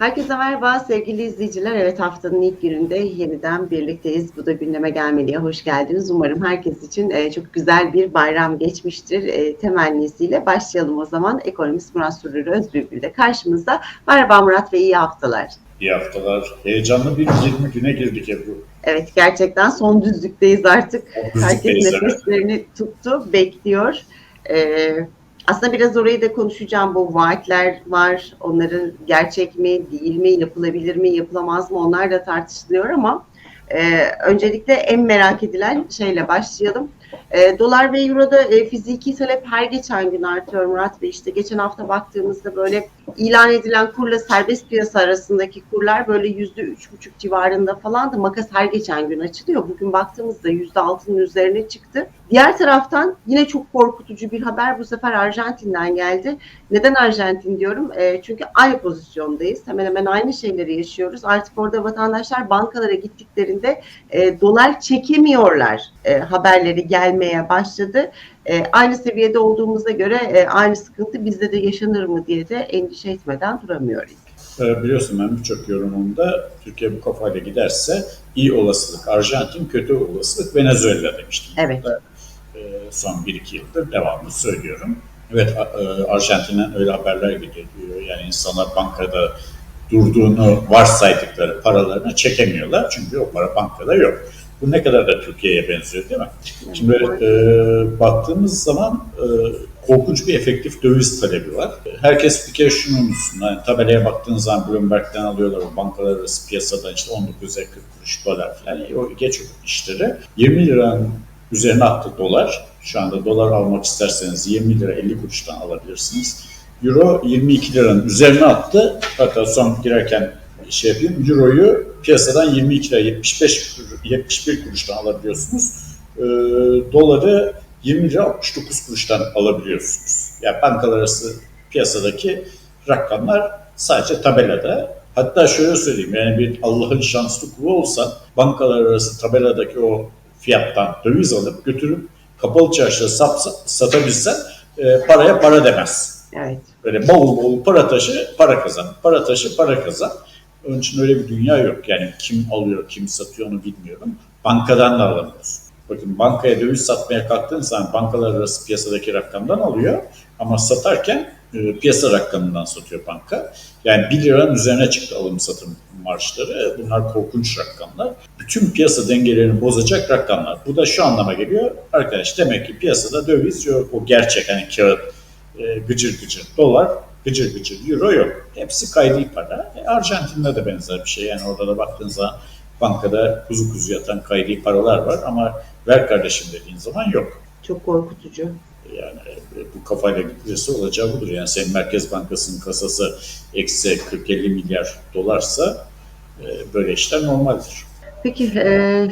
Herkese merhaba sevgili izleyiciler. Evet haftanın ilk gününde yeniden birlikteyiz. Bu da gündeme gelmeliye hoş geldiniz. Umarım herkes için e, çok güzel bir bayram geçmiştir e, temennisiyle. Başlayalım o zaman. Ekonomist Murat Sürür Özbülbül de karşımızda. Merhaba Murat ve iyi haftalar. İyi haftalar. Heyecanlı bir 20 güne girdik Ebru. Evet gerçekten son düzlükteyiz artık. Son Herkes düzlükteyiz, evet. nefeslerini tuttu, bekliyor. Ee, aslında biraz orayı da konuşacağım. Bu vaatler var. Onların gerçek mi, değil mi, yapılabilir mi, yapılamaz mı? Onlar da tartışılıyor ama e, öncelikle en merak edilen şeyle başlayalım. E, dolar ve euroda e, fiziki talep her geçen gün artıyor Murat Bey. İşte geçen hafta baktığımızda böyle ilan edilen kurla serbest piyasa arasındaki kurlar böyle yüzde üç buçuk civarında falan da makas her geçen gün açılıyor. Bugün baktığımızda yüzde altının üzerine çıktı. Diğer taraftan yine çok korkutucu bir haber bu sefer Arjantin'den geldi. Neden Arjantin diyorum? E, çünkü aynı pozisyondayız. Hemen hemen aynı şeyleri yaşıyoruz. Artık orada vatandaşlar bankalara gittiklerinde e, dolar çekemiyorlar e, haberleri gelmeye başladı. E, aynı seviyede olduğumuza göre e, aynı sıkıntı bizde de yaşanır mı diye de endişe etmeden duramıyoruz. Ee, biliyorsun ben birçok yorumumda Türkiye bu kafayla giderse iyi olasılık Arjantin, kötü olasılık Venezuela demiştim. Evet. Burada, e, son 1-2 yıldır devamlı söylüyorum. Evet e, Arjantin'den öyle haberler geliyor. Yani insanlar bankada durduğunu varsaydıkları paralarını çekemiyorlar. Çünkü o para bankada yok. Bu ne kadar da Türkiye'ye benziyor değil mi? Şimdi e, baktığımız zaman e, korkunç bir efektif döviz talebi var. Herkes bir kere şunu unutsun. Yani tabelaya baktığın zaman Bloomberg'den alıyorlar o bankalar arası piyasadan işte 19'a 40 kuruş dolar falan. Yani o geç işleri. 20 liranın üzerine attı dolar. Şu anda dolar almak isterseniz 20 lira 50 kuruştan alabilirsiniz. Euro 22 liranın üzerine attı. Hatta son girerken şey yapayım. Euro'yu piyasadan 22 lira 75 kur- 71 kuruştan alabiliyorsunuz. Ee, doları 20 lira 69 kuruştan alabiliyorsunuz. Yani bankalar arası piyasadaki rakamlar sadece tabelada. Hatta şöyle söyleyeyim yani bir Allah'ın şanslı kulu olsan bankalar arası tabeladaki o fiyattan döviz alıp götürüp kapalı çarşıda sap, satabilsen e, paraya para demez. Evet. Böyle bol bol para taşı para kazan, para taşı para kazan. Onun için öyle bir dünya yok. Yani kim alıyor, kim satıyor onu bilmiyorum. Bankadan da alamıyorsun. Bakın bankaya döviz satmaya kalktığın zaman bankalar arası piyasadaki rakamdan alıyor. Ama satarken e, piyasa rakamından satıyor banka. Yani 1 liranın üzerine çıktı alım satım marjları. Bunlar korkunç rakamlar. Bütün piyasa dengelerini bozacak rakamlar. Bu da şu anlama geliyor. Arkadaş demek ki piyasada döviz yok. O gerçek hani kağıt e, gıcır gıcır dolar, gıcır gıcır euro yok. Hepsi kaydı para. E, Arjantin'de de benzer bir şey. Yani orada da baktığın zaman bankada kuzu kuzu yatan kaydı paralar var ama ver kardeşim dediğin zaman yok. Çok korkutucu. Yani e, bu kafayla gidilirse olacağı budur. Yani senin Merkez Bankası'nın kasası eksi 40-50 milyar dolarsa e, böyle işler normaldir. Peki e,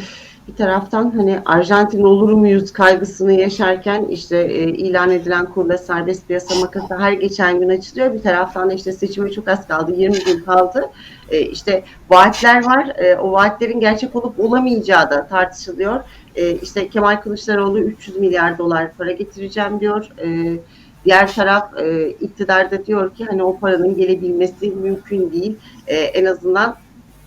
bir taraftan hani Arjantin olur muyuz kaygısını yaşarken işte e, ilan edilen kurla serbest piyasa makası her geçen gün açılıyor. Bir taraftan da işte seçime çok az kaldı. 20 gün kaldı. E, işte vaatler var. E, o vaatlerin gerçek olup olamayacağı da tartışılıyor. E, işte Kemal Kılıçdaroğlu 300 milyar dolar para getireceğim diyor. E, diğer taraf e, iktidarda diyor ki hani o paranın gelebilmesi mümkün değil. E, en azından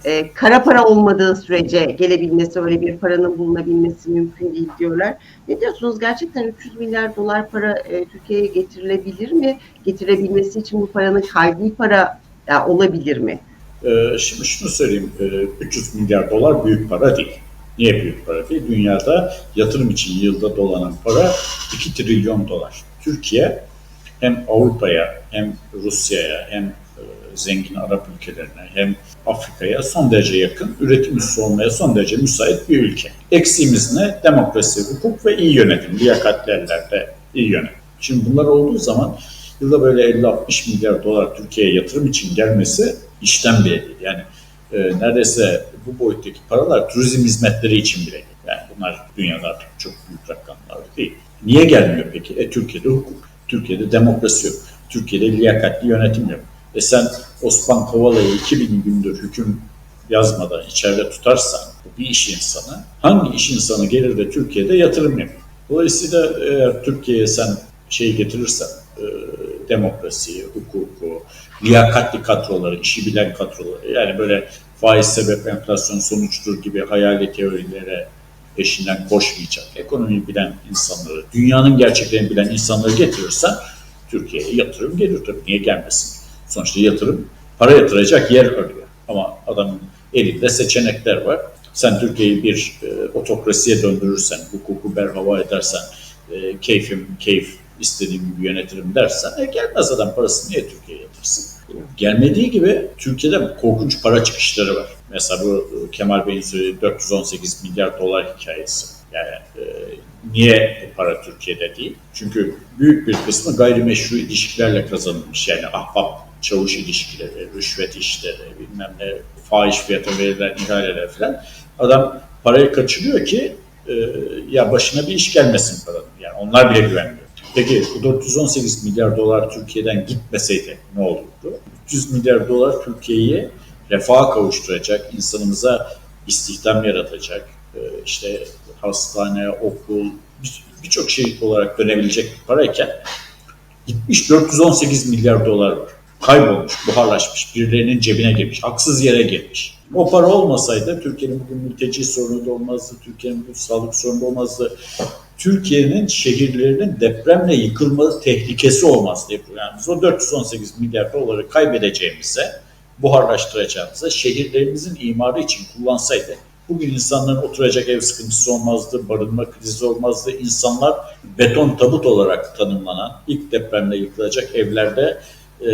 e, kara para olmadığı sürece gelebilmesi, öyle bir paranın bulunabilmesi mümkün değil diyorlar. Ne diyorsunuz? Gerçekten 300 milyar dolar para e, Türkiye'ye getirilebilir mi? Getirebilmesi için bu paranın kaydi para ya, olabilir mi? Ee, şimdi şunu söyleyeyim, ee, 300 milyar dolar büyük para değil. Niye büyük para değil? Dünyada yatırım için yılda dolanan para 2 trilyon dolar. Türkiye hem Avrupa'ya hem Rusya'ya hem e, zengin Arap ülkelerine hem Afrika'ya son derece yakın, üretim üssü olmaya son derece müsait bir ülke. Eksiğimiz ne? Demokrasi, hukuk ve iyi yönetim, liyakatli ellerde iyi yönetim. Şimdi bunlar olduğu zaman yılda böyle 50-60 milyar dolar Türkiye'ye yatırım için gelmesi işten bile değil. Yani e, neredeyse bu boyuttaki paralar turizm hizmetleri için bile değil. Yani bunlar dünyada artık çok büyük rakamlar değil. Niye gelmiyor peki? E, Türkiye'de hukuk, Türkiye'de demokrasi yok, Türkiye'de liyakatli yönetim yok. E sen Osman Kavala'yı 2000 gündür hüküm yazmadan içeride tutarsan bir iş insanı, hangi iş insanı gelir de Türkiye'de yatırım yapar? Dolayısıyla eğer Türkiye'ye sen şey getirirsen, e, demokrasiyi, hukuku, liyakatli kadroları, işi bilen kadroları yani böyle faiz sebep enflasyon sonuçtur gibi hayali teorilere peşinden koşmayacak, ekonomiyi bilen insanları, dünyanın gerçeklerini bilen insanları getirirsen Türkiye'ye yatırım gelir tabii. Niye gelmesin? Sonuçta yatırım, para yatıracak yer arıyor. Ama adamın elinde seçenekler var. Sen Türkiye'yi bir e, otokrasiye döndürürsen, hukuku berhava edersen, e, keyfim keyif istediğim gibi yönetirim dersen e, gelmez adam parasını niye Türkiye'ye yatırsın? Gelmediği gibi Türkiye'de korkunç para çıkışları var. Mesela bu e, Kemal Bey'in söylediği 418 milyar dolar hikayesi. Yani e, niye para Türkiye'de değil? Çünkü büyük bir kısmı gayrimeşru ilişkilerle kazanılmış. Yani ahbap çavuş ilişkileri, rüşvet işleri, bilmem ne, fahiş fiyata verilen ihaleler falan. Adam parayı kaçırıyor ki e, ya başına bir iş gelmesin paranın. Yani onlar bile güvenmiyor. Peki bu 418 milyar dolar Türkiye'den gitmeseydi ne olurdu? 300 milyar dolar Türkiye'yi refaha kavuşturacak, insanımıza istihdam yaratacak, e, işte hastane, okul, bir- birçok şey olarak dönebilecek bir parayken gitmiş 418 milyar dolar var. Kaybolmuş, buharlaşmış, birilerinin cebine girmiş, haksız yere girmiş. O para olmasaydı Türkiye'nin bugün mülteci sorunu da olmazdı, Türkiye'nin bugün sağlık sorunu da olmazdı. Türkiye'nin şehirlerinin depremle yıkılma tehlikesi olmazdı. Yani biz o 418 milyar doları kaybedeceğimize, buharlaştıracağımıza şehirlerimizin imarı için kullansaydı bugün insanların oturacak ev sıkıntısı olmazdı, barınma krizi olmazdı. İnsanlar beton tabut olarak tanımlanan ilk depremle yıkılacak evlerde e,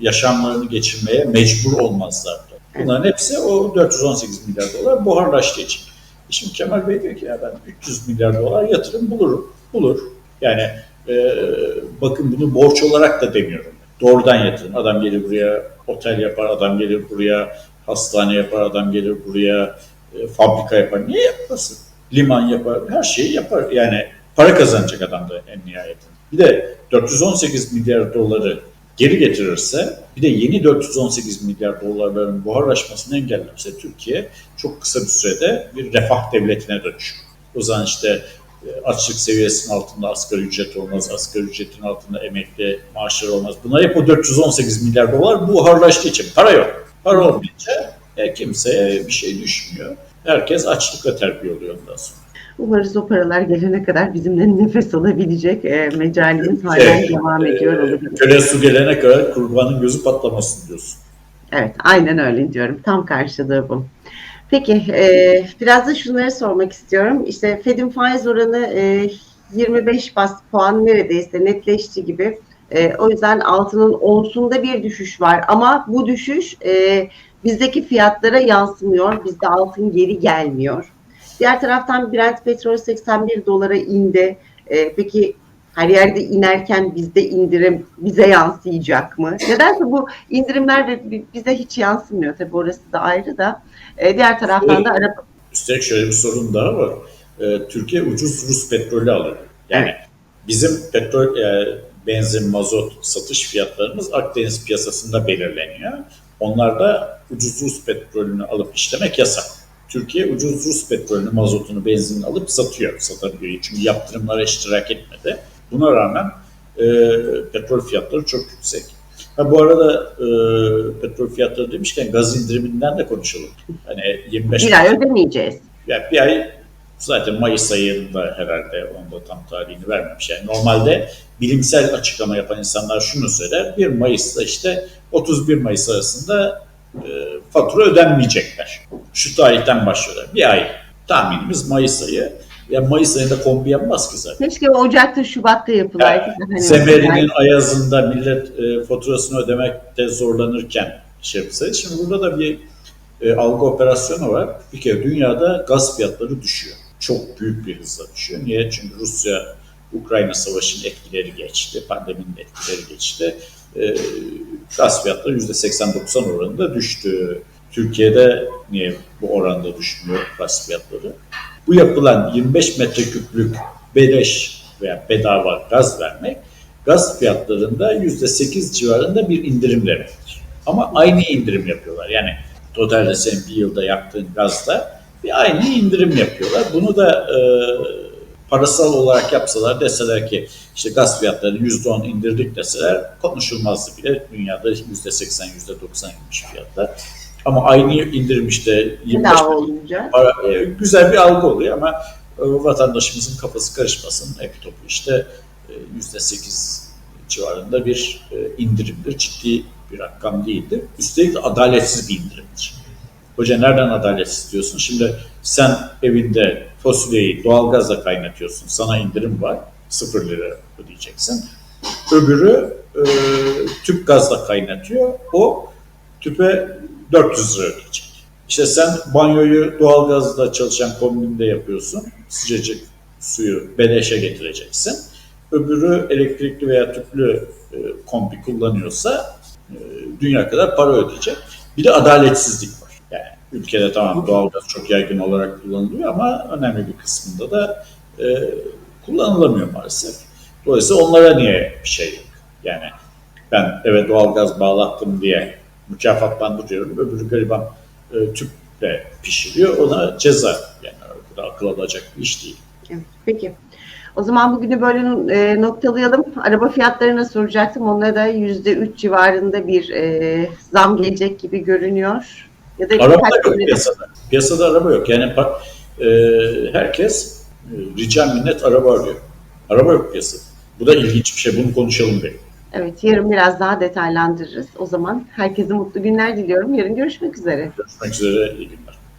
yaşamlarını geçirmeye mecbur olmazlardı. Bunların hepsi o 418 milyar dolar buharlaştığı için. Şimdi Kemal Bey diyor ki ya ben 300 milyar dolar yatırım bulurum. Bulur. Yani e, bakın bunu borç olarak da demiyorum. Doğrudan yatırım. Adam gelir buraya otel yapar, adam gelir buraya hastane yapar, adam gelir buraya e, fabrika yapar. Niye yapmasın? Liman yapar, her şeyi yapar. Yani para kazanacak adam da en nihayetinde. Bir de 418 milyar doları geri getirirse bir de yeni 418 milyar dolarların buharlaşmasını engellerse Türkiye çok kısa bir sürede bir refah devletine dönüşür. O zaman işte e, açlık seviyesinin altında asgari ücret olmaz, asgari ücretin altında emekli maaşları olmaz. Bunlar hep o 418 milyar dolar buharlaştığı için para yok. Para olmayınca e, kimseye bir şey düşmüyor. Herkes açlıkla terbiye oluyor ondan sonra. Umarız o paralar gelene kadar bizimle nefes alabilecek e, mecalimiz halen Evet, devam e, ediyor olabilir. Köle su gelene kadar kurbanın gözü patlamasın diyorsun. Evet, aynen öyle diyorum. Tam karşılığı bu. Peki, e, biraz da şunları sormak istiyorum. İşte Fed'in faiz oranı e, 25 bas puan neredeyse netleşti gibi. E, o yüzden altının onsunda bir düşüş var. Ama bu düşüş e, bizdeki fiyatlara yansımıyor. Bizde altın geri gelmiyor. Diğer taraftan Brent petrol 81 dolara indi. E, peki her yerde inerken bizde indirim bize yansıyacak mı? Nedense bu indirimler de bi- bize hiç yansımıyor. Tabii orası da ayrı da. E, diğer taraftan da araba Üstelik şöyle bir sorun daha var. Ee, Türkiye ucuz Rus petrolü alıyor. Yani bizim petrol, e, benzin, mazot satış fiyatlarımız Akdeniz piyasasında belirleniyor. Onlar da ucuz Rus petrolünü alıp işlemek yasak. Türkiye ucuz Rus petrolünü, mazotunu, benzinini alıp satıyor, satabiliyor. Çünkü yaptırımlara iştirak etmedi. Buna rağmen e, petrol fiyatları çok yüksek. Ha, bu arada e, petrol fiyatları demişken gaz indiriminden de konuşalım. Hani 25 bir ay ödemeyeceğiz. yani bir ay zaten Mayıs ayında herhalde onda tam tarihini vermemiş. Yani normalde bilimsel açıklama yapan insanlar şunu söyler. 1 Mayıs'ta işte 31 Mayıs arasında e, fatura ödenmeyecekler. Şu tarihten başlıyorlar. Bir ay tahminimiz Mayıs ayı. Ya Mayıs ayında kombi yapmaz ki zaten. Keşke Ocak'ta, Şubat'ta yapılaydı. hani- Semerinin ayazında millet e, faturasını ödemekte zorlanırken şey yapsaydı. Şimdi burada da bir e, algı operasyonu var. Bir kere dünyada gaz fiyatları düşüyor. Çok büyük bir hızla düşüyor. Niye? Çünkü Rusya Ukrayna Savaşı'nın etkileri geçti, pandeminin etkileri geçti. E, gaz fiyatları %80-90 oranında düştü. Türkiye'de niye bu oranda düşmüyor gaz fiyatları? Bu yapılan 25 metreküplük beleş veya bedava gaz vermek gaz fiyatlarında %8 civarında bir indirim demektir. Ama aynı indirim yapıyorlar. Yani totalde senin bir yılda yaktığın gazda bir aynı indirim yapıyorlar. Bunu da e, parasal olarak yapsalar deseler ki işte gaz fiyatlarını %10 indirdik deseler konuşulmazdı bile. Dünyada %80, %90 inmiş fiyatlar. Ama aynı indirmiş de 25 Bedava olunca. para, e, güzel bir algı oluyor ama e, vatandaşımızın kafası karışmasın. Hep topu işte e, %8 civarında bir e, indirimdir. Ciddi bir rakam değildir. Üstelik de adaletsiz bir indirimdir. Hoca nereden adaletsiz diyorsun? Şimdi sen evinde fasulyeyi doğalgazla kaynatıyorsun. Sana indirim var. 0 lira ödeyeceksin. Öbürü e, tüp gazla kaynatıyor. O tüpe 400 lira ödeyecek. İşte sen banyoyu doğalgazla çalışan kombinde yapıyorsun. Sıcacık suyu beleşe getireceksin. Öbürü elektrikli veya tüplü e, kombi kullanıyorsa e, dünya kadar para ödeyecek. Bir de adaletsizlik var. Yani ülkede tamam doğalgaz çok yaygın olarak kullanılıyor ama önemli bir kısmında da e, kullanılamıyor maalesef. Dolayısıyla onlara niye bir şey yok? Yani ben eve doğalgaz bağlattım diye mükafatlandırıyorum. Öbürü gariban e, tüple pişiriyor. Ona ceza. Yani o kadar akıl alacak bir iş değil. Evet, Peki. O zaman bugünü böyle e, noktalayalım. Araba fiyatlarına soracaktım. Onlara da yüzde üç civarında bir e, zam gelecek gibi görünüyor. Ya da Araba yok güne- piyasada. Piyasada araba yok. Yani bak e, herkes e, rica minnet araba arıyor. Araba yok piyasada. Bu da ilginç bir şey. Bunu konuşalım bir. Evet, yarın biraz daha detaylandırırız. O zaman herkese mutlu günler diliyorum. Yarın görüşmek üzere. Görüşmek üzere. İyi günler.